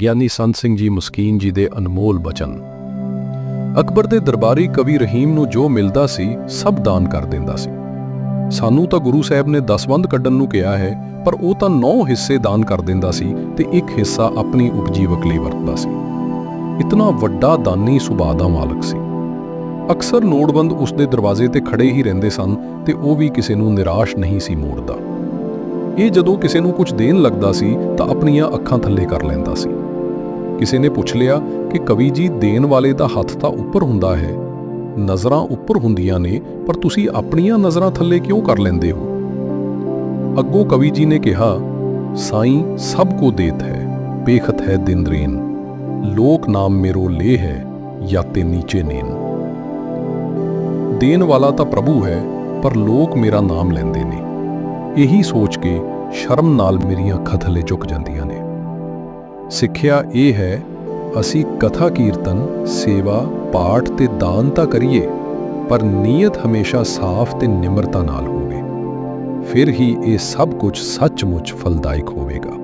ਗਿਆਨੀ ਸੰਤ ਸਿੰਘ ਜੀ ਮਸਕੀਨ ਜੀ ਦੇ ਅਨਮੋਲ ਬਚਨ। ਅਕਬਰ ਦੇ ਦਰਬਾਰੀ ਕਵੀ ਰਹੀਮ ਨੂੰ ਜੋ ਮਿਲਦਾ ਸੀ, ਸਭ ਦਾਨ ਕਰ ਦਿੰਦਾ ਸੀ। ਸਾਨੂੰ ਤਾਂ ਗੁਰੂ ਸਾਹਿਬ ਨੇ ਦਸਵੰਦ ਕੱਢਣ ਨੂੰ ਕਿਹਾ ਹੈ, ਪਰ ਉਹ ਤਾਂ 9 ਹਿੱਸੇ ਦਾਨ ਕਰ ਦਿੰਦਾ ਸੀ ਤੇ ਇੱਕ ਹਿੱਸਾ ਆਪਣੀ ਉਪਜੀਵਕ ਲਈ ਵਰਤਦਾ ਸੀ। ਇਤਨਾ ਵੱਡਾ ਦਾਨੀ ਸੁਭਾਅ ਦਾ ਮਾਲਕ ਸੀ। ਅਕਸਰ ਨੋਟਬੰਦ ਉਸ ਦੇ ਦਰਵਾਜ਼ੇ ਤੇ ਖੜੇ ਹੀ ਰਹਿੰਦੇ ਸਨ ਤੇ ਉਹ ਵੀ ਕਿਸੇ ਨੂੰ ਨਿਰਾਸ਼ ਨਹੀਂ ਸੀ ਮੋੜਦਾ। ਇਹ ਜਦੋਂ ਕਿਸੇ ਨੂੰ ਕੁਝ ਦੇਣ ਲੱਗਦਾ ਸੀ ਤਾਂ ਆਪਣੀਆਂ ਅੱਖਾਂ ਥੱਲੇ ਕਰ ਲੈਂਦਾ ਸੀ। ਕਿਸੇ ਨੇ ਪੁੱਛ ਲਿਆ ਕਿ ਕਵੀ ਜੀ, ਦੇਣ ਵਾਲੇ ਦਾ ਹੱਥ ਤਾਂ ਉੱਪਰ ਹੁੰਦਾ ਹੈ, ਨਜ਼ਰਾਂ ਉੱਪਰ ਹੁੰਦੀਆਂ ਨੇ, ਪਰ ਤੁਸੀਂ ਆਪਣੀਆਂ ਨਜ਼ਰਾਂ ਥੱਲੇ ਕਿਉਂ ਕਰ ਲੈਂਦੇ ਹੋ? ਅੱਗੋਂ ਕਵੀ ਜੀ ਨੇ ਕਿਹਾ, ਸਾਈਂ ਸਭ ਕੋ ਦੇਤ ਹੈ ਬੇਖਤ ਹੈ ਦਿਨਦਰੀਨ ਲੋਕ ਨਾਮ ਮੇਰੋ ਲੇ ਹੈ ਜਾਂ ਤੇ ਨੀਚੇ ਨੇਨ। ਦੇਣ ਵਾਲਾ ਤਾਂ ਪ੍ਰਭੂ ਹੈ, ਪਰ ਲੋਕ ਮੇਰਾ ਨਾਮ ਲੈਂਦੇ ਨੇ। ਇਹੀ ਸੋਚ ਕੇ ਸ਼ਰਮ ਨਾਲ ਮੇਰੀਆਂ ਅੱਖਾਂ ਥੱਲੇ ਝੁਕ ਜਾਂਦੀਆਂ ਨੇ। ਸਿੱਖਿਆ ਇਹ ਹੈ, ਅਸੀਂ ਕਥਾ ਕੀਰਤਨ, ਸੇਵਾ, ਪਾਠ ਤੇ ਦਾਨ ਤਾਂ ਕਰੀਏ, ਪਰ ਨੀਅਤ ਹਮੇਸ਼ਾ ਸਾਫ਼ ਤੇ ਨਿਮਰਤਾ ਨਾਲ ਹੋਵੇ। ਫਿਰ ਹੀ ਇਹ ਸਭ ਕੁਝ ਸੱਚਮੁੱਚ ਫਲਦਾਇਕ ਹੋਵੇਗਾ।